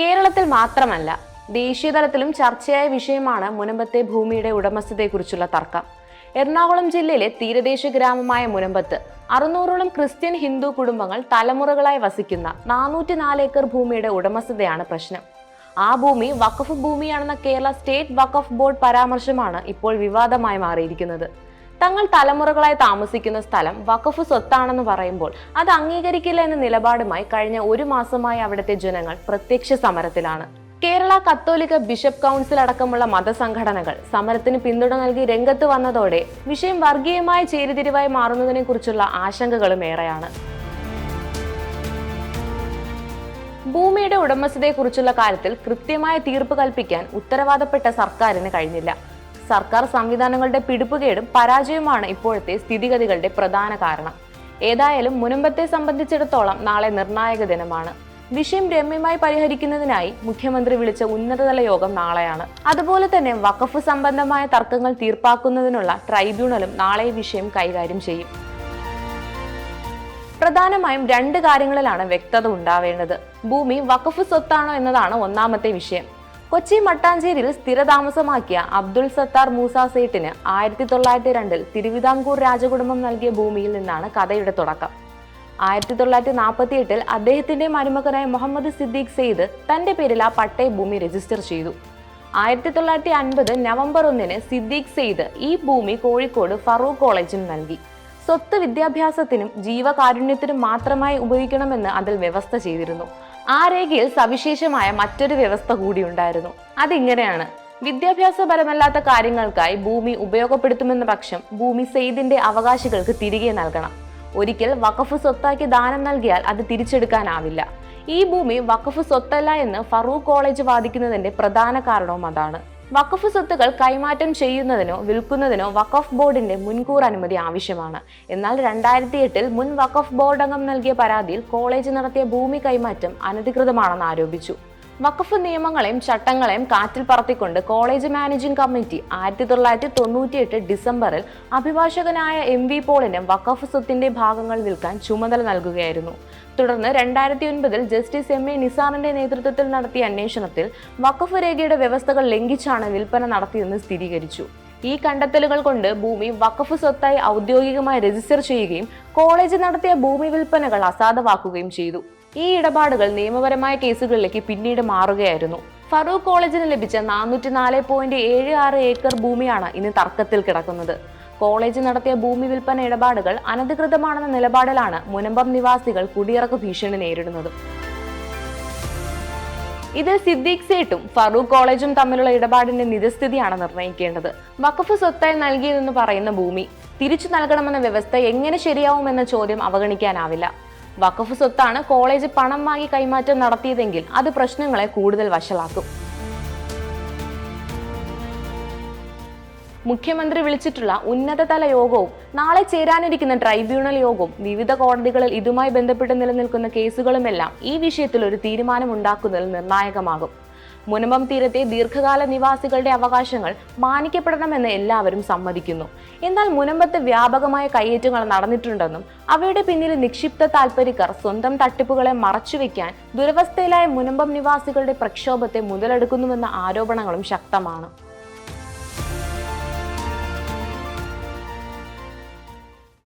കേരളത്തിൽ മാത്രമല്ല ദേശീയതലത്തിലും ചർച്ചയായ വിഷയമാണ് മുനമ്പത്തെ ഭൂമിയുടെ ഉടമസ്ഥതയെക്കുറിച്ചുള്ള തർക്കം. എറണാകുളം ജില്ലയിലെ തീരദേശ ഗ്രാമമായ മുനമ്പത്ത് അറുന്നൂറോളം ക്രിസ്ത്യൻ ഹിന്ദു കുടുംബങ്ങൾ തലമുറകളായി വസിക്കുന്ന നാനൂറ്റി നാല് ഏക്കർ ഭൂമിയുടെ ഉടമസ്ഥതയാണ് പ്രശ്നം. ആ ഭൂമി വഖഫ് ഭൂമിയാണെന്ന കേരള സ്റ്റേറ്റ് വഖഫ് ബോർഡ് പരാമർശമാണ് ഇപ്പോൾ വിവാദമായി മാറിയിരിക്കുന്നത്. തങ്ങൾ തലമുറകളായി താമസിക്കുന്ന സ്ഥലം വഖഫ് സ്വത്താണെന്ന് പറയുമ്പോൾ അത് അംഗീകരിക്കില്ല എന്ന നിലപാടുമായി കഴിഞ്ഞ ഒരു മാസമായി അവിടുത്തെ ജനങ്ങൾ പ്രത്യക്ഷ സമരത്തിലാണ്. കേരള കത്തോലിക്ക ബിഷപ്പ് കൗൺസിൽ അടക്കമുള്ള മതസംഘടനകൾ സമരത്തിന് പിന്തുണ നൽകി രംഗത്ത് വന്നതോടെ വിഷയം വർഗീയമായ ചേരിതിരിവായി മാറുന്നതിനെ കുറിച്ചുള്ള ആശങ്കകളും ഏറെയാണ്. ഭൂമിയുടെ ഉടമസ്ഥതയെക്കുറിച്ചുള്ള കാര്യത്തിൽ കൃത്യമായ തീർപ്പ് കൽപ്പിക്കാൻ ഉത്തരവാദപ്പെട്ട സർക്കാരിന് കഴിഞ്ഞില്ല. സർക്കാർ സംവിധാനങ്ങളുടെ പിടിപ്പുകേടും പരാജയവുമാണ് ഇപ്പോഴത്തെ സ്ഥിതിഗതികളുടെ പ്രധാന കാരണം. ഏതായാലും മുനമ്പത്തെ സംബന്ധിച്ചിടത്തോളം നാളെ നിർണായക ദിനമാണ്. വിഷയം രമ്യമായി പരിഹരിക്കുന്നതിനായി മുഖ്യമന്ത്രി വിളിച്ച ഉന്നതതല യോഗം നാളെയാണ്. അതുപോലെ തന്നെ വഖഫ് സംബന്ധമായ തർക്കങ്ങൾ തീർപ്പാക്കുന്നതിനുള്ള ട്രൈബ്യൂണലും നാളെ വിഷയം കൈകാര്യം ചെയ്യും. പ്രധാനമായും രണ്ട് കാര്യങ്ങളിലാണ് വ്യക്തത ഉണ്ടാവേണ്ടത്. ഭൂമി വഖഫ് സ്വത്താണോ എന്നതാണ് ഒന്നാമത്തെ വിഷയം. കൊച്ചി മട്ടാഞ്ചേരിയിൽ സ്ഥിരതാമസമാക്കിയ അബ്ദുൾ സത്താർ മൂസ സേട്ടിന് ആയിരത്തി തൊള്ളായിരത്തി രണ്ടിൽ തിരുവിതാംകൂർ രാജകുടുംബം നൽകിയ ഭൂമിയിൽ നിന്നാണ് കഥയുടെ തുടക്കം. ആയിരത്തി തൊള്ളായിരത്തി നാൽപ്പത്തി എട്ടിൽ അദ്ദേഹത്തിന്റെ മരുമകനായ മുഹമ്മദ് സിദ്ദീഖ് സെയ്ദ് തന്റെ പേരിൽ ആ പട്ടയ ഭൂമി രജിസ്റ്റർ ചെയ്തു. ആയിരത്തി തൊള്ളായിരത്തി അൻപത് നവംബർ ഒന്നിന് സിദ്ദീഖ് സെയ്ദ് ഈ ഭൂമി കോഴിക്കോട് ഫറൂഖ് കോളേജിന് നൽകി. സ്വത്ത് വിദ്യാഭ്യാസത്തിനും ജീവകാരുണ്യത്തിനും മാത്രമായി ഉപയോഗിക്കണമെന്ന് അതിൽ വ്യവസ്ഥ ചെയ്തിരുന്നു. ആ രേഖയിൽ സവിശേഷമായ മറ്റൊരു വ്യവസ്ഥ കൂടി ഉണ്ടായിരുന്നു. അതിങ്ങനെയാണ്. വിദ്യാഭ്യാസപരമല്ലാത്ത കാര്യങ്ങൾക്കായി ഭൂമി ഉപയോഗപ്പെടുത്തുമെന്ന പക്ഷം ഭൂമി സെയ്ദിന്റെ അവകാശികൾക്ക് തിരികെ നൽകണം. ഒരിക്കൽ വഖഫ് സ്വത്താക്കി ദാനം നൽകിയാൽ അത് തിരിച്ചെടുക്കാനാവില്ല. ഈ ഭൂമി വഖഫ് സ്വത്തല്ല എന്ന് ഫറൂഖ് കോളേജ് വാദിക്കുന്നതിന്റെ പ്രധാന കാരണവും അതാണ്. വഖഫ് സ്വത്തുകൾ കൈമാറ്റം ചെയ്യുന്നതിനോ വിൽക്കുന്നതിനോ വഖഫ് ബോർഡിന്റെ മുൻകൂർ അനുമതി ആവശ്യമാണ്. എന്നാൽ രണ്ടായിരത്തി എട്ടിൽ മുൻ വഖഫ് ബോർഡ് അംഗം നൽകിയ പരാതിയിൽ കോളേജ് നടത്തിയ ഭൂമി കൈമാറ്റം അനധികൃതമാണെന്ന് ആരോപിച്ചു. വഖഫ് നിയമങ്ങളെയും ചട്ടങ്ങളെയും കാറ്റിൽ പറത്തിക്കൊണ്ട് കോളേജ് മാനേജിംഗ് കമ്മിറ്റി ആയിരത്തി തൊള്ളായിരത്തി തൊണ്ണൂറ്റിയെട്ട് ഡിസംബറിൽ അഭിഭാഷകനായ എം വി പോളിന് വഖഫ് സ്വത്തിന്റെ ഭാഗങ്ങൾ വിൽക്കാൻ ചുമതല നൽകുകയായിരുന്നു. തുടർന്ന് രണ്ടായിരത്തി ഒൻപതിൽ ജസ്റ്റിസ് എം എ നിസാറിന്റെ നേതൃത്വത്തിൽ നടത്തിയ അന്വേഷണത്തിൽ വഖഫ് രേഖയുടെ വ്യവസ്ഥകൾ ലംഘിച്ചാണ് വിൽപ്പന നടത്തിയെന്ന് സ്ഥിരീകരിച്ചു. ഈ കണ്ടെത്തലുകൾ കൊണ്ട് ഭൂമി വഖഫ് സ്വത്തായി ഔദ്യോഗികമായി രജിസ്റ്റർ ചെയ്യുകയും കോളേജ് നടത്തിയ ഭൂമി വിൽപ്പനകൾ അസാധുവാക്കുകയും ചെയ്തു. ഈ ഇടപാടുകൾ നിയമപരമായ കേസുകളിലേക്ക് പിന്നീട് മാറുകയായിരുന്നു. ഫറൂഖ് കോളേജിന് ലഭിച്ച നാനൂറ്റി നാല് പോയിന്റ് ഏഴ് ആറ് ഏക്കർ ഭൂമിയാണ് ഇന്ന് തർക്കത്തിൽ കിടക്കുന്നത്. കോളേജ് നടത്തിയ ഭൂമി വിൽപ്പന ഇടപാടുകൾ അനധികൃതമാണെന്ന നിലപാടിലാണ് മുനമ്പം നിവാസികൾ കുടിയിറക്ക് ഭീഷണി നേരിടുന്നത്. ഇതിൽ സിദ്ദീഖ് സേട്ടും ഫറൂഖ് കോളേജും തമ്മിലുള്ള ഇടപാടിന്റെ നിജസ്ഥിതിയാണ് നിർണയിക്കേണ്ടത് വഖഫ് സ്വത്തായി നൽകിയതെന്ന് പറയുന്ന ഭൂമി തിരിച്ചു നൽകണമെന്ന വ്യവസ്ഥ എങ്ങനെ ശരിയാവുമെന്ന ചോദ്യം അവഗണിക്കാനാവില്ല. വഖഫ് സ്വത്താണ് കോളേജ് പണം വാങ്ങി കൈമാറ്റം നടത്തിയതെങ്കിൽ അത് പ്രശ്നങ്ങളെ കൂടുതൽ വഷളാക്കും. മുഖ്യമന്ത്രി വിളിച്ചിട്ടുള്ള ഉന്നതതല യോഗവും നാളെ ചേരാനിരിക്കുന്ന ട്രൈബ്യൂണൽ യോഗവും വിവിധ കോടതികളിൽ ഇതുമായി ബന്ധപ്പെട്ട് നിലനിൽക്കുന്ന കേസുകളുമെല്ലാം ഈ വിഷയത്തിൽ ഒരു തീരുമാനമുണ്ടാക്കുന്നതിൽ നിർണായകമാകും. മുനമ്പം തീരത്തെ ദീർഘകാല നിവാസികളുടെ അവകാശങ്ങൾ മാനിക്കപ്പെടണമെന്ന് എല്ലാവരും സമ്മതിക്കുന്നു. എന്നാൽ മുനമ്പത്ത് വ്യാപകമായ കയ്യേറ്റങ്ങൾ നടന്നിട്ടുണ്ടെന്നും അവയുടെ പിന്നിൽ നിക്ഷിപ്ത താൽപ്പര്യക്കാർ സ്വന്തം തട്ടിപ്പുകളെ മറച്ചുവെക്കാൻ ദുരവസ്ഥയിലായ മുനമ്പം നിവാസികളുടെ പ്രക്ഷോഭത്തെ മുതലെടുക്കുന്നുവെന്ന ആരോപണങ്ങളും ശക്തമാണ്.